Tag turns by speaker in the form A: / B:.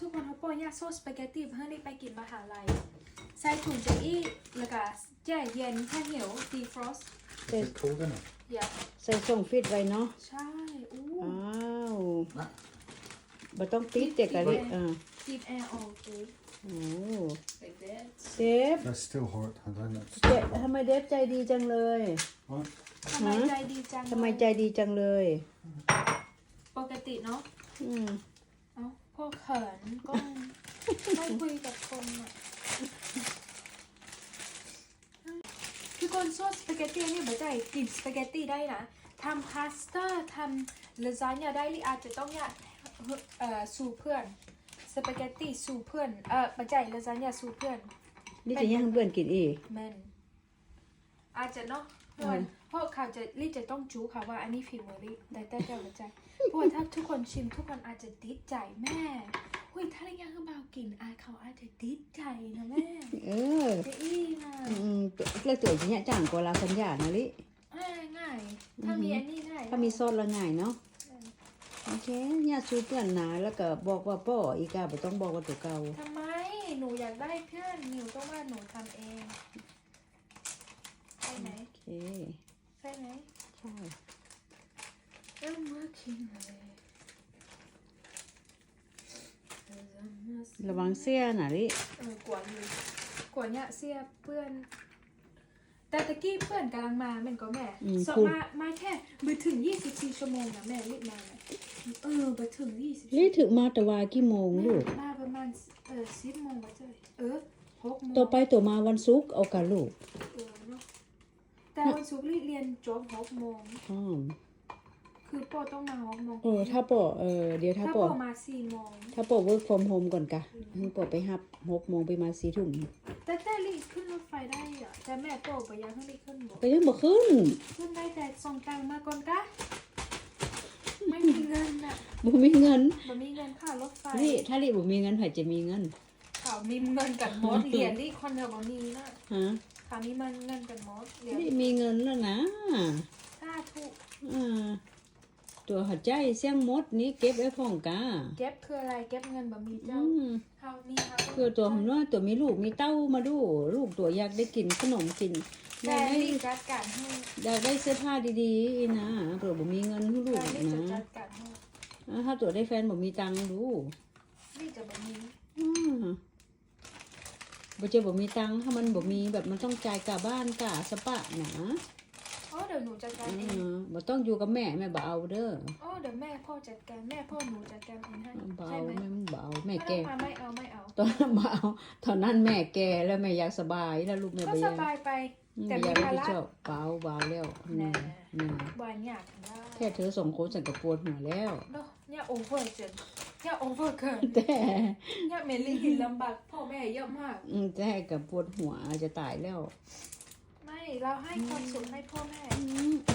A: ทุกคนเขาปอยาโซสสปาเกตตี้เพื่อได้ไปกินมหาลัยใส่ถุงจะอี้แล้วก็แช่เย็นถ้าหิวดีฟรอส
B: It's cold, isn't it?
A: อย่า
C: ใส่ส่งฟิตไว้เนาะ
A: ใช่อู้
C: อ้าว
B: Nej.
C: บ่ต้องติดเด็กกะลิอ่า
A: จีบแอร์ออกเลย
C: โอ้
A: like that
C: เดฟ
B: That's still hot. I don't know.
C: เดฟทำไมเดฟใจดีจังเลย
B: What?
A: ทำไมใจดีจัง
C: ทำไมใจดีจังเลย
A: ปกติเนาะ
C: อืม
A: เอ้า พวกเขินก็ไม่คุยกับคนอะทุกคนซอสสปาเกตตี้นี่ไม่ได้กินสปาเกตตี้ได้นะทำพาสต้าทำลาซานญ่าได้หรืออาจจะต้องอยากเอ่อสู่เพื่อนสปาเกตตี้สู่เพื่อนเออไม่ใช่ลาซานญ่าสู่เพื่อน
C: นี่จะยังเพื่อนกินอีก
A: แมนอาจจะเนาะ เพื่อนเพราะเขาจะรีจะต้องจูค่ะว่าอันนี้ฝีมือรีแต่แต่เจ้าหัวใจเพราะว่าถ้าทุกคนชิมทุกคนอาจจะติดใจแม่หุยถ้าเรียกคือเบากินอาเขาอาจจะติดใจนะแม่
C: เออ
A: จะอี้นะ
C: อืมแล้วตัวจะเนี่ยจ้างกว่าลาสัญญานะลิ
A: ง่ายง่ายถ้ามีอันนี้ง่าย
C: ถ้ามีซอสละง่ายเนาะโอเคเนี่ยซูเพื่อนหนาแล้วก็บอกว่าป้ออีกาบ่ต้องบอกว่าตัวเก่า
A: ทำไมหนูอยากได้เพื่อนหนูต้องว่าหนูทำเองใช่ไหม
C: โอ เค
A: ใช่ไหม
C: ใช่
A: I'm working on it
C: ระวังเสี้ยนะลิ
A: เออกวนอยู่กวนเนี่ยเสียเพื่อน แต่ตะกี้เพื่อนกำลังมาแม่นก็แม่สอบมามาแค่ไปถึง24ชั่วโมงนะแม่รีบมานะเออไปถึง24
C: ลิถึงมาแต่ว่ากี่โมง
A: แม่
C: ลูก
A: มาประมาณเออ10โมงว่าจ้ะเออ6โมง
C: ต่อไปตัวมาวันศุกร์เอากันลูก
A: เออเนาะ แต่วันศุกร์รีบเรียนจบ6โมง
C: อ๋อ
A: คือโปต้องมา6โมง
C: เออถ้าป้อเออเดี๋ยวถ้า
A: ถ้า
C: ป้
A: โป
C: อ
A: มา4โมง
C: ถ้าป้อ work from home ก่อนกะให้ป้อไปหับหกโมงไปมาสี่ทุ่ม
A: แต่แต่รีบขึ้นรถไฟได้อะแต่แม่โปไปยังให้รีบขึ้นบ่
C: ก็ยังบ่ขึ้น
A: ขึ้นได้แต่ส่งตังค์มาก่อนกะไม่มีเงินอะ
C: บ่มีเงิน
A: บ่มีเงินค่ารถไฟ
C: ลิถ้าลิบ่มีเงินไผจะมีเงิน
A: เขามีเงินกันหมดเหรียญที่คนเดียวบ่มีนะ
C: ฮะ
A: เขามีมันเงินกันหมดเหรียญ
C: ลิมีเงินแล้วนะ
A: ค่าถูก
C: อ่าตัวหัดใจเสียงมดนี้เก็บไว้พ่องกา
A: เก็บคืออะไรเก็บเงินบ่มี
C: อื
A: เจ้ามเขามีเขา
C: คือตัวผมว่าตัวมีลูกมีเต้ามาดู ลูกตัวอยากได้กินขนมกินอ
A: แต่
C: ยากได้
A: รีบจัดการให้
C: อยากได้เสื้อผ้าดีๆนะเผื่อบ่มีเงินให้ลูก
A: แต่รีบจะ
C: นะ
A: จัดการให้
C: อ่าถ้าตัวได้แฟนบ่มีตังค์ดู
A: รีบจะบ่มี
C: อืม บ่เจะบ่มีตังค์ถ้ามันบ่มีแบบมันต้องจ่ายกาบ้านกาสปะนะ
A: อ๋อเดี๋ยวหนูจัดการ
C: อื
A: เอง
C: มบ่ต้องอยู่กับแม่แม่บ่เอาเด้อ
A: อ๋อเดี๋ยวแม่พ่อจัดการแม่พ่อหนูจัดการเองให้
C: บ่
A: ใช่
C: เอา
A: ไหม
C: แม่บ่เอาแม่
A: ไม่
C: แก่
A: ต้องมาไม่เอาไม่เอา
C: ตอนนั้นบ่เอาตอนนั้นแม่แก่แล้วแม่อยากสบายแล้วลูกแม่
A: ก็
C: บ่อ
A: ส
C: ยาก
A: บายไป แต่
C: แต่
A: มี
C: มีภา
A: ภา
C: ระ
A: ระ
C: เจ้าเบาเบาแล้ว
A: แน่
C: นี่นี่
A: บานอยากได้
C: แค่เธอสองคนฉันก็ปวดหัวแล้ว
A: เนาะเนี่ยโอเวอร์จน เนี่ยโอเวอร์เกิน
C: แต่
A: เนี่ยเมลี่หินลำบากพ่อแม่เยอะมาก
C: อืมแต่กับปวดหัวจะตายแล้ว
A: ไม่เราให้ความสุขให้พ่อแม่
C: อืมอื